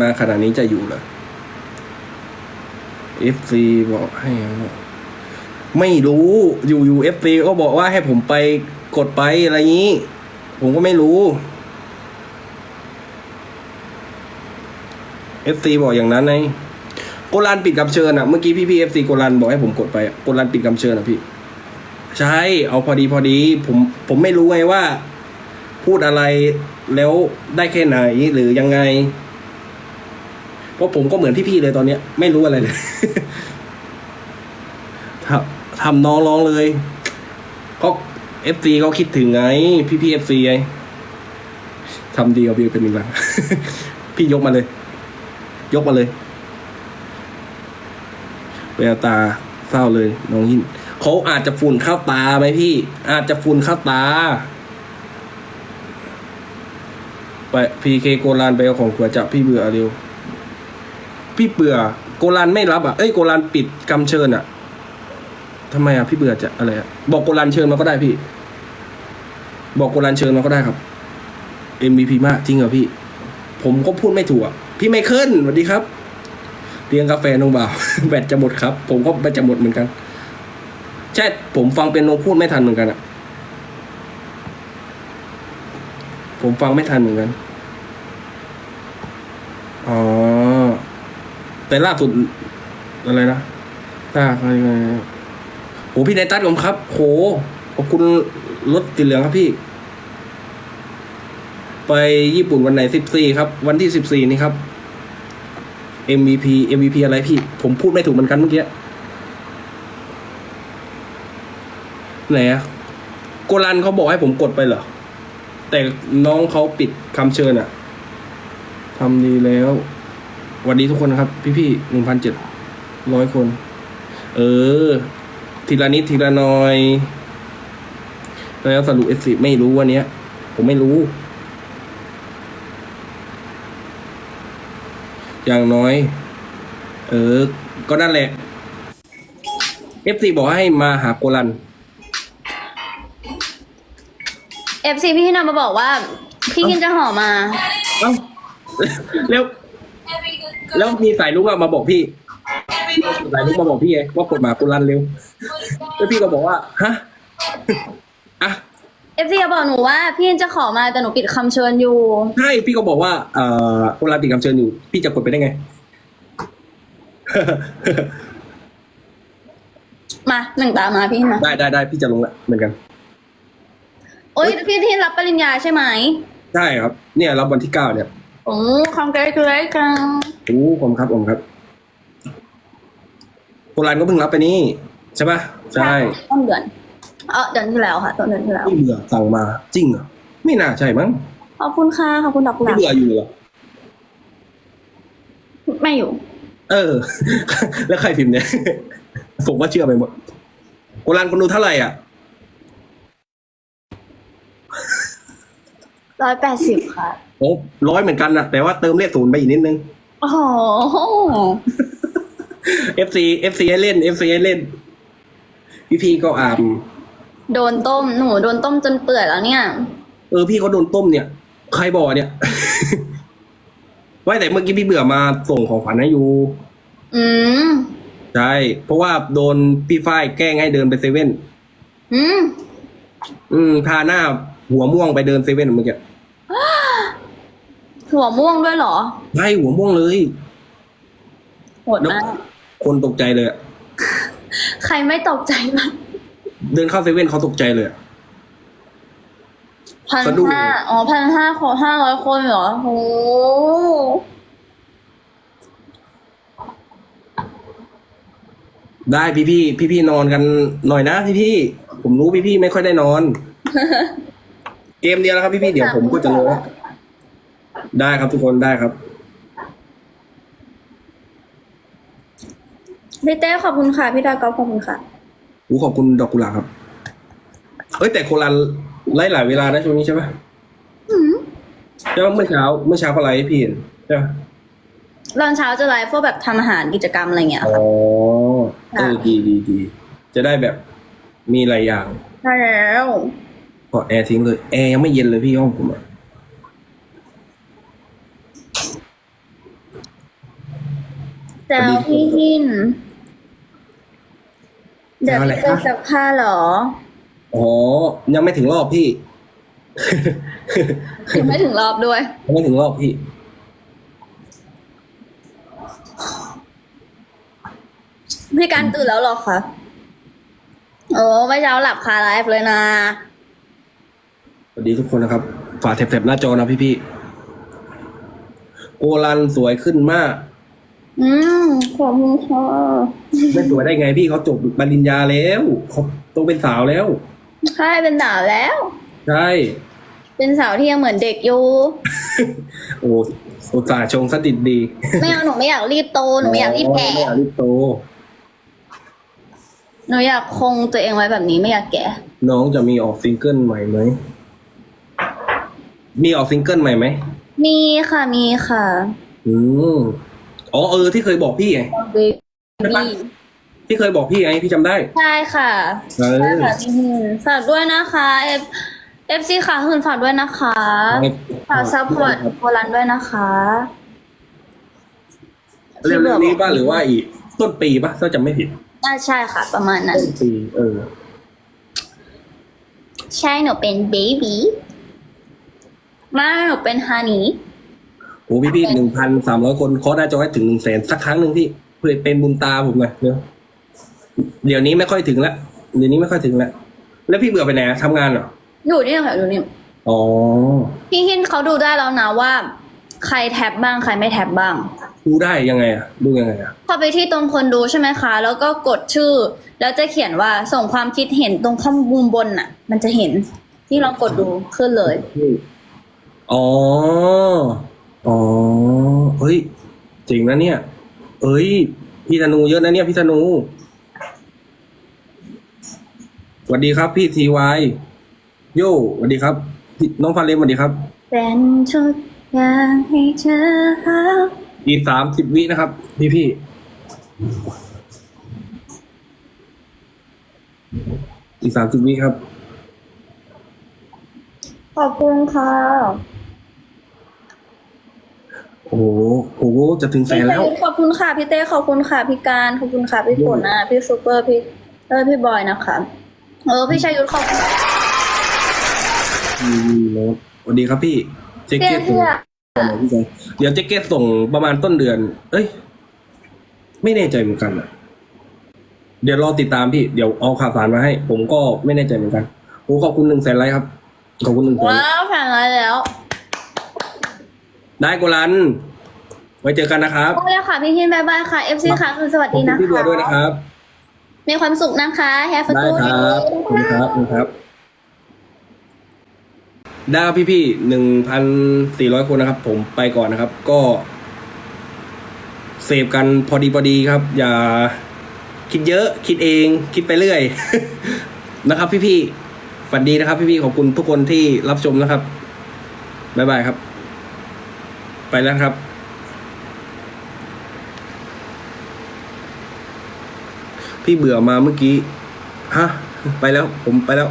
มาขนาดนี้จะอยู่เหรอ FC บอกให้ ไม่รู้อยู่อยู่ FC ก็บอกว่าให้ผมไปกดไปอะไรงี้ ผมก็ไม่รู้ FC บอกอย่างนั้นไงโกลันปิดคำเชิญอะ เมื่อกี้พี่พี่ FC โกลันบอกให้ผมกดไปโกลันปิดคำเชิญอะพี่ ใช่ เอาพอดีพอดี ผมผมไม่รู้ไงว่า พูดอะไรแล้วได้แค่ไหนหรือยังไง เพราะผมก็เหมือนพี่ๆเลยตอนเนี้ย ไม่รู้อะไรเลยทำทำน้องร้องเลยก็เอฟซีเขาคิดถึงไง พี่พี่เอฟซีไงทำดีกับวิวเป็นหนึ่งลังพี่ยกมาเลย ยกมาเลยแววตาเศร้าเลยน้องหินเขาอาจจะฝุ่นเข้าตาไหมพี่ อาจจะฝุ่นเข้าตา ไปพีเคโกลานไปเอาของขวัญจากพี่เบื่อเร็ว พี่เบื่อโกลันไม่รับอะเอ้ยโกลันปิดกำเชิญอะทำไมอะพี่เบื่อจะอะไรอะบอกโกลันเชิญมาก็ได้พี่ บอกโกลันเชิญมาก็ได้ครับ MVP มากจริงเหรอพี่ ผมก็พูดไม่ถูกอะพี่ไมเคิลสวัสดีครับเลี้ยงกาแฟน้องบ่าวแบตจะหมดครับ ผมก็แบตจะหมดเหมือนกัน ใช่ผมฟังเป็นโนพูดไม่ทันเหมือนกันอะผมฟังไม่ทันเหมือนกันอ๋อ แต่ล่าสุดอะไรนะถ้าอะไรโหพี่ไนตัสผมครับ โหขอบคุณรถติดเหลืองครับพี่ ไปญี่ปุ่นวันไหนสิบสี่ครับ วันที่สิบสี่นี่ครับ MVP MVP อะไรพี่ ผมพูดไม่ถูกเหมือนกันเมื่อกี้ไหนอะโกลันเขาบอกให้ผมกดไปเหรอ แต่น้องเขาปิดคำเชิญอะทำดีแล้ว วัสดีทุกคนนะครับ พี่ๆหนึ่งพันเจ็ดร้อยคน เออ ทีละนิดทีละหน้อย แล้วสรุปเอสิไม่รู้วันเนี้ย ผมไม่รู้ อย่างน้อย เออ ก็นั่นแหละเอฟซีบอกให้มาหาโกลัน เอฟซีพี่นำมาบอกว่า พี่กินจะห่อมา เอ้า แล้ว แล้วมีสายลุกอะมาบอกพี่สายลุกมาบอกพี่ไงว่ากดหมาโกลันเร็วแล้วพี่ก็บอกว่าฮะอะเอฟซีบอกหนูว่าพี่จะขอมาแต่หนูปิดคำเชิญอยู่ใช่พี่ก็บอกว่าเอ่อโกลันติดคำเชิญอยู่ พี่จะกดไปได้ไง มาหนึ่งตามมาพี่มาได้ได้ได้พี่จะลงละเหมือนกัน โอ๊ยพี่ที่รับปริญญาใช่ไหมใช่ครับ เนี่ยรับวันที่เก้าเนี่ย โอ้คอนเกรสเลยกันโอ้ผมครับผมครับโกลันก็เพิ่งรับไปนี่ใช่ปะใช่ต้นเดือน เออเดือนที่แล้วค่ะต้นเดือนที่แล้วพี่เบื่อสั่งมาจริงเหรอไม่น่าใช่มั้งขอบคุณค่ะขอบคุณดอกกุหพี่ลาบเบื่ออยู่เหรอไม่อยู่ เออ แล้วใครพิมพ์เนี่ย ผมว่าเชื่อไปหมดโกลันคนดูเท่าไหร่อะ ร้อยแปดสิบค่ะ โอ้ร้อยเหมือนกันนะแต่ว่าเติมเลขศูนย์ไปอีกนิดนึงโอ้โห FC FC ให้เล่น FC ให้เล่น พี่พี่ๆก็อ่านโดนต้ม หนูโดนต้มจนเปื่อยแล้วเนี่ย เออพี่เขาโดนต้มเนี่ย ใครบอกเนี่ยไว้แต่เมื่อกี้พี่เบื่อมาส่งของขวัญให้อยู่อืม ใช่เพราะว่าโดนพี่ฝ้ายแกล้งให้เดินไปเซเว่นอืม อืมพาหน้าหัวม่วงไปเดินเซเว่นเมื่อกี้ หัวม่วงด้วยเหรอใช่หัวม่วงเลยโหดมากคนตกใจเลยอะใครไม่ตกใจบ้างเดินเข้าเซเว่นเขาตกใจเลยอะ พันสะดุ้ง ห้าอ๋อพันห้าขอห้าร้อยคนเหรอโหได้พี่พี่พี่พี่ๆนอนกันหน่อยนะพี่พี่ๆผมรู้พี่พี่ๆไม่ค่อยได้นอน เกมเดียวแล้วครับพี่พี่ๆเดี๋ยวผมก็จะลงแล้ว ได้ครับทุกคนได้ครับ พี่เต้ขอบคุณค่ะ พี่ดาวกอล์ฟขอบคุณค่ะอู้ขอบคุณดอกกุหลาบครับ เอ้ยแต่โครันไล่หลายเวลานะช่วงนี้ใช่ปะใช่ปะเมื่อเช้าเมื่อเช้าก็ไลฟ์ให้พี่เห็นใช่ปะตอนเช้าจะไลฟ์พวกแบบทำอาหารกิจกรรมอะไรเงี้ยอ๋อค่ะ เออดีดีดีจะได้แบบมีหลายอย่าง ใช่แล้ว ก็แอร์ทิ้งเลย แอร์ยังไม่เย็นเลยพี่ห้องผมอะ แต่พี่หินเดี๋ยวแซวอะไรพี่คะจะซักผ้าเหรออ๋อ ยังไม่ถึงรอบพี่ ยังไม่ถึงรอบด้วย ยังไม่ถึงรอบพี่ พี่การตื่นแล้วเหรอคะโอ้ไม่เช้าหลับคาไลฟ์เลยนะ สวัสดีทุกคนนะครับ ฝากแถบๆหน้าจอนะพี่ๆโอรันสวยขึ้นมาก อืมขอบคุณค่ะไม่สวยได้ไงพี่เขาจบปริญญาแล้วเขาต้องเป็นสาวแล้ว ใช่เป็นสาวแล้ว ใช่ เป็นสาวที่ยังเหมือนเด็กอยู่ โอ้อุตส่าห์ชงสดิดดี ไม่เอาหนูไม่อยากรีบโต หนูไม่อยากรีบแก่ไม่อยากรีบโต หนูอยากคงตัวเองไว้แบบนี้ไม่อยากแก่ น้องจะมีออกซิงเกิลใหม่ไหม มีออกซิงเกิลใหม่ไหม มีค่ะ มีค่ะ อืม อ๋อเออที่เคยบอกพี่ไงมีที่เคยบอกพี่ไงพี่จำได้ ใช่ค่ะเออ ใช่ค่ะพี่หืนฝากด้วยนะคะเอฟเอฟซีค่ะหืนฝากด้วยนะคะฝากซัพพอร์ตโบรันด้วยนะคะเรื่องนี้ป่ะหรือว่าอีกต้นปีป่ะถ้าจำไม่ผิดอ่าใช่ค่ะ ประมาณนั้น ต้นปี เออ ใช่หนูเป็นเบบีไม่หนูเป็นฮันนี่ โอ้พี่พี่หนึ่งพันสามร้อยคนเคาะหน้าจอให้ถึงหนึ่งแสนสักครั้งหนึ่งพี่เพื่อเป็นบุญตาผมหน่อยเดี๋ยวเดี๋ยวนี้ไม่ค่อยถึงละเดี๋ยวนี้ไม่ค่อยถึงละแล้วพี่เบื่อไปไหนอะทำงานเหรออยู่นี่ค่ะอยู่นี่อ๋อพี่หินเขาดูได้แล้วนะว่า ใครแท็บบ้างใครไม่แท็บบ้างดูได้ยังไงอะดูยังไงอะพอไปที่ตรงคนดูใช่ไหมคะ แล้วก็กดชื่อ แล้วจะเขียนว่าส่งความคิดเห็นตรงข้างมุมบนน่ะ มันจะเห็นที่เรากดดูขึ้นเลย อ๋อ อ๋อเฮ้ยจริงนะเนี่ย เอ้ย พี่ธนูเยอะนะเนี่ยพี่ธนูสวัสดีครับ พี่ทีวายโย่สวัสดีครับพี่น้องฟาเลมสวัสดีครับ เป็นทุกอย่างให้เธอหาอีกสามสิบวินะครับ พี่พี่อีกสามสิบวิครับ ขอบคุณค่ะ โอ้โหโอ้โหจะถึงแสพี่นเต้แล้ว ขอบคุณค่ะพี่เต้ขอบคุณค่ะพี่การขอบคุณค่ะพี่ฝนนะพี่ซูเปอร์พี่เออพี่บอยนะคะเออพี่ชายยุทธขอบคุณอืมโน้ตสวัสดีครับพี่เจ๊เตี้เก็ยตเตี้ยส่งพี่แจ๊คเดี๋ยวเจ๊เก็ตส่งประมาณต้นเดือน เอ้ย ไม่แน่ใจเหมือนกันอะเดี๋ยวรอติดตามพี่ เดี๋ยวเอาข่าวสารมาให้ ผมก็ไม่แน่ใจเหมือนกันโอ้ขอบคุณหนึ่งแสนไลค์ครับ ขอบคุณหนึ่งแสนว้าวผ่านมาแล้ว ได้โกลัน ไว้เจอกันนะครับโอ้ยค่ะพี่หินบายบายค่ะ FC ค่ะคือสวัสขอบดีคุณนะคะพี่บัวด้วยนะครับ มีความสุขนะคะแฮปปี้ได้ทูคดีรับขอบคุณครับขอบคุณครับ ได้ครับพี่ๆหนึ่งพันสี่ร้อยคนนะครับ ผมไปก่อนนะครับ ก็ เสพกันพอดีพอดีครับ อย่าคิดเยอะคิดเองคิดไปเรื่อย นะครับ พี่ๆฝันดีนะครับ พี่ๆขอบคุณทุกคนที่รับชมนะครับบ๊ายบายครับ ไปแล้วครับ พี่เบื่อมาเมื่อกี้ ฮะ ไปแล้ว ผมไปแล้ว